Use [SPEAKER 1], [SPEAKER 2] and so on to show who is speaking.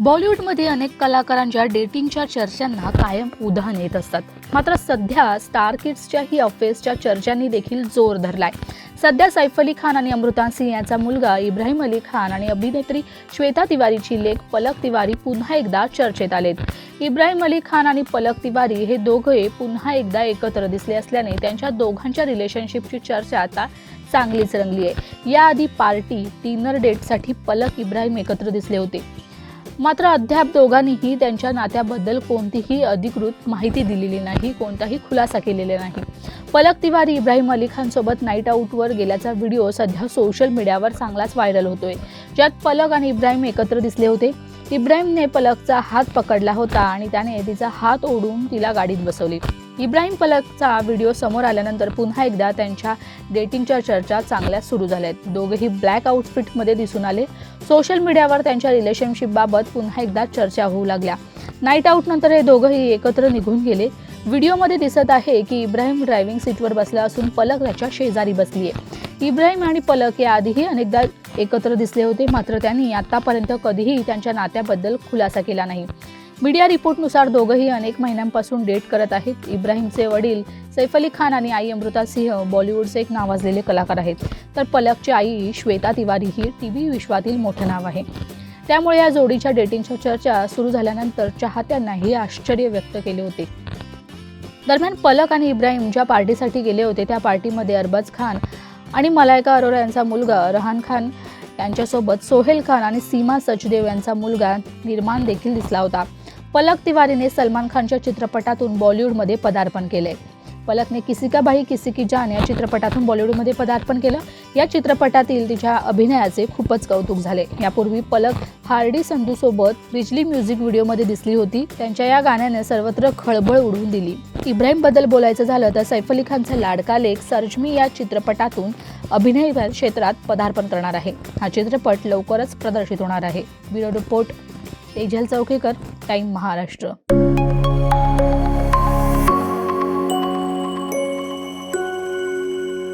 [SPEAKER 1] बॉलिवूडमध्ये अनेक कलाकारांच्या डेटिंगच्या चर्चांना कायम उधाण येत असतात. मात्र सध्या स्टार किड्सच्या ही अफेअर्सच्या चर्चांनी देखील जोर धरलाय. सध्या सैफ अली खान आणि अमृता सिंह यांचा मुलगा इब्राहिम अली खान आणि अभिनेत्री श्वेता तिवारीची लेख पलक तिवारी पुन्हा एकदा चर्चेत आलेत. इब्राहिम अली खान आणि पलक तिवारी हे दोघे पुन्हा एकदा एकत्र दिसले असल्याने त्यांच्या दोघांच्या रिलेशनशिपची चर्चा आता चांगलीच रंगली आहे याआधी पार्टी डिनर डेटसाठी पलक इब्राहिम एकत्र दिसले होते. मात्र अद्याप दोघांनीही त्यांच्या नात्याबद्दल कोणतीही अधिकृत माहिती दिलेली नाही कोणताही खुलासा केलेला नाही. पलक तिवारी इब्राहिम अली खानसोबत नाईट आऊटवर गेल्याचा व्हिडिओ सध्या सोशल मीडियावर चांगलाच व्हायरल होतोय. ज्यात पलक आणि इब्राहिम एकत्र दिसले होते. इब्राहिमने पलकचा हात पकडला होता आणि त्याने तिचा हात ओढून तिला गाडीत बसवली. इब्राहिम पलकचा व्हिडिओ समोर आल्यानंतर पुन्हा एकदा त्यांच्या डेटिंगच्या चर्चा चांगल्या सुरू झाल्या आहेत दोघेही ब्लॅक आउटफिटमध्ये दिसून आले. सोशल मीडियावर त्यांच्या रिलेशनशिपबाबत पुन्हा एकदा चर्चा होऊ लागल्या. नाईट आऊटनंतर हे दोघंही एकत्र निघून गेले. व्हिडिओमध्ये दिसत आहे की इब्राहिम ड्रायव्हिंग सीटवर बसला असून पलक त्याच्या शेजारी बसली आहे इब्राहिम आणि पलक या आधीही अनेकदा एकत्र दिसले होते मात्र त्यांनी आतापर्यंत कधीही त्यांच्या नात्याबद्दल खुलासा केला नाही. मीडिया रिपोर्टनुसार दोघंही अनेक महिन्यांपासून डेट करत आहेत. इब्राहिमचे वडील सैफ अली खान आणि आई अमृता सिंह बॉलिवूडचे एक नावाजलेले कलाकार आहेत. तर पलकची आई श्वेता तिवारी ही टी व्ही विश्वातील मोठं नाव आहे. त्यामुळे या जोडीच्या डेटिंगच्या चर्चा सुरू झाल्यानंतर चाहत्यांनाही आश्चर्य व्यक्त केले होते. दरम्यान पलक आणि इब्राहिम ज्या पार्टीसाठी गेले होते त्या पार्टीमध्ये अरबाज खान आणि मलायका अरोरा यांचा मुलगा रहान खान यांच्यासोबत सोहेल खान आणि सीमा सचदेव यांचा मुलगा निर्माण देखील दिसला होता. पलक तिवारीने सलमान खानच्या चित्रपटातून बॉलिवूडमध्ये पदार्पण केले. पलकने किसी का भाई किसी की जान या चित्रपटातून बॉलिवूडमध्ये पदार्पण केलं. या चित्रपटातील तिच्या अभिनयाचे खूपच कौतुक झाले. यापूर्वी पलक हार्डी संधूसोबत बिजली म्युझिक व्हिडिओमध्ये दिसली होती. त्यांच्या या गाण्याने सर्वत्र खळबळ उडवून दिली. इब्राहिमबद्दल बोलायचं झालं तर सैफ अली खानचा लाडका लेख सर्जमी या चित्रपटातून अभिनय क्षेत्रात पदार्पण करणार आहे. हा चित्रपट लवकरच प्रदर्शित होणार आहे. Bureau report Tejal Chaukekar time Maharashtra.